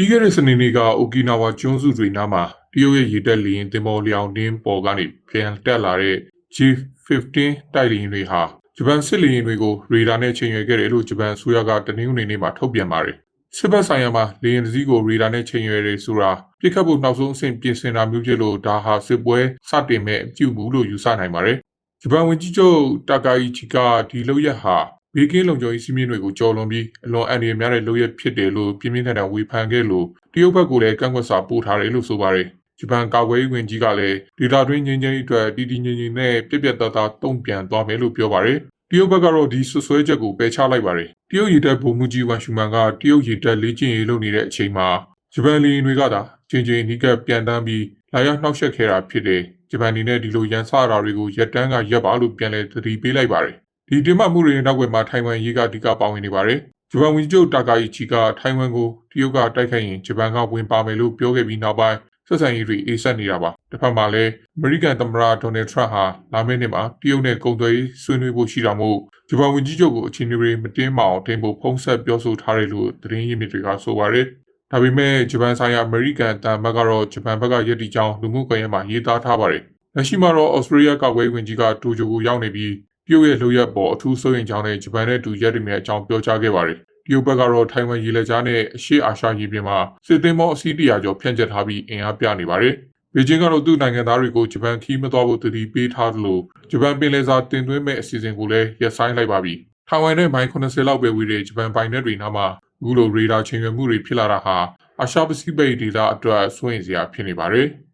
ပြီးခဲ့တဲ့စနေနေ့ကအိုကီနာဝါကျွန်းစုတွေနားမှာတရုတ်ရဲ့ရေတပ်လေယာဉ်တင်မောလျောင်တင်းပေါ်ကနေပြန်တက်လာတဲ့ G-15 တိုက်လေယာဉ်တွေဟာဂျပန်စစ်လေယာဉ်တွေကိုရေဒါနဲ့ချိန်ရွယ်ခဲ့တယ်လို့ဂျပန်အစိုးရကတနင်္ဂနွေနေ့မှာထုတ်ပြန်ပါတယ်။စစ်ဘက်ဆိုင်ရာမှာလေယာဉ်တစ်စီးကိုရေဒါနဲ့ချိန်ရွယ်တယ်ဆိုတာပြစ်ခတ်ဖို့နောက်ဆုံးအဆင့်ပြင်ဆင်တာမျိုးဖြစ်လို့ဒါဟာစစ်ပွဲစတင်မဲ့အပြုအမူလို့ယူဆနိုင်ပါတယ်။ဂျပန်ဝန်ကြီးချုပ်တာကာအီချီကဒီလောက်ရဟာ ဘေးကင်းလုံခြုံရေးစီးမင်းတွေကိုကြော်လွန်ပြီးအလွန်အန္တရာယ်များတဲ့လုပ်ရဖြစ်တယ်လို့ပြင်းပြင်းထန်ထန်ဝေဖန်ခဲ့လို့တရုတ်ဘက်ကလည်းကန့်ကွက်စာပို့ထားတယ်လို့ဆိုပါတယ်။ဂျပန်ကာကွယ်ရေးဝန်ကြီးကလည်းဒေတာတွင်းငင်းချင်းအတွက်တည်တည်ငြိမ်ငြိမ်နဲ့ပြက်ပြက်သားသားတုံ့ပြန်သွားမယ်လို့ပြောပါတယ်။တရုတ်ဘက်ကတော့ဒီဆွဆွဲချက်ကိုပယ်ချလိုက်ပါတယ်။တရုတ်ရေတပ်ဗိုလ်မှူးကြီးဝမ်ရှူမန်ကတရုတ်ရေတပ်လေ့ကျင့်ရေးလုပ်နေတဲ့အချိန်မှာဂျပန်လေယာဉ်တွေကသာချင်းချင်းနီးကပ်ပြန်တန်းပြီးလာရောက်နှောက်ယှက်ခဲ့တာဖြစ်တယ်။ဂျပန်အနေနဲ့ဒီလိုရန်စတာတွေကိုရက်တန်းကရက်ပါလို့ပြန်လည်သတိပေးလိုက်ပါတယ်။ ဒီတင်မှတ်မှုတွေနောက်ွယ်မှာထိုင်ဝမ်ရေးကအဓိကပါဝင်နေပါတယ်။ဂျပန်ဝန်ကြီးချုပ်တာကာယီချီကထိုင်ဝမ်ကိုတရုတ်ကတိုက်ခိုက်ရင်ဂျပန်ကဝင်ပါမယ်လို့ပြောခဲ့ပြီးနောက်ပိုင်းဆက်ဆံရေးတွေအေးဆက်နေတာပါ။တစ်ဖက်မှာလည်းအမေရိကန်သမ္မတဒေါ်နယ်ထရန့်ဟာလာမယ့်နှစ်မှာတရုတ်နဲ့ကုန်သွယ်ရေးဆွေးနွေးဖို့ရှိတာမို့ဂျပန်ဝန်ကြီးချုပ်ကိုအခြေအနေတွေမတင်းမအောင်တင်ဖို့ဖုံးဆက်ပြောဆိုထားတယ်လို့သတင်းရင်းမြစ်တွေကဆိုပါတယ်။ဒါပေမဲ့ဂျပန်ဆိုင်ရာအမေရိကန်တန်မတ်ကတော့ဂျပန်ဘက်ကရည်တည်ကြောင်းလူမှုကွန်ရက်မှာရေးသားထားပါတယ်။လက်ရှိမှာတော့ဩစတြေးလျကာကွယ်ရေးဝန်ကြီးကတိုကျိုကိုရောက်နေပြီး တရုတ်ရဲ့လှုပ်ရက်ပေါ်အထူးစိုးရိမ်ကြောင်းနဲ့ဂျပန်နဲ့တူရက်တည်မယ့်အကြောင်းပြောကြားခဲ့ပါတယ်။တရုတ်ဘက်ကတော့ထိုင်ဝမ်ရေလက်ကြားနဲ့အရှေ့အာရှရေပြင်မှာစစ်သွင်းမောအစီးတရာကျော်ဖြန့်ကျက်ထားပြီးအင်အားပြနေပါတယ်။ဘေကျင်းကတော့သူ့နိုင်ငံသားတွေကိုဂျပန်ခီးမသွားဖို့တတိပေးထားသလိုဂျပန်ပင်လယ်စာတင်သွင်းမဲ့အစီအစဉ်ကိုလည်းရပ်ဆိုင်းလိုက်ပါပြီ။ထိုင်ဝမ်နဲ့မိုင်80လောက်ပဲဝေးတဲ့ဂျပန်ပိုင်နက်တွေနားမှာအခုလိုရေဒါချိန်ရွယ်မှုတွေဖြစ်လာတာဟာအာရှပစိဖိတ်ဒေသအတွက်စိုးရိမ်စရာဖြစ်နေပါတယ်။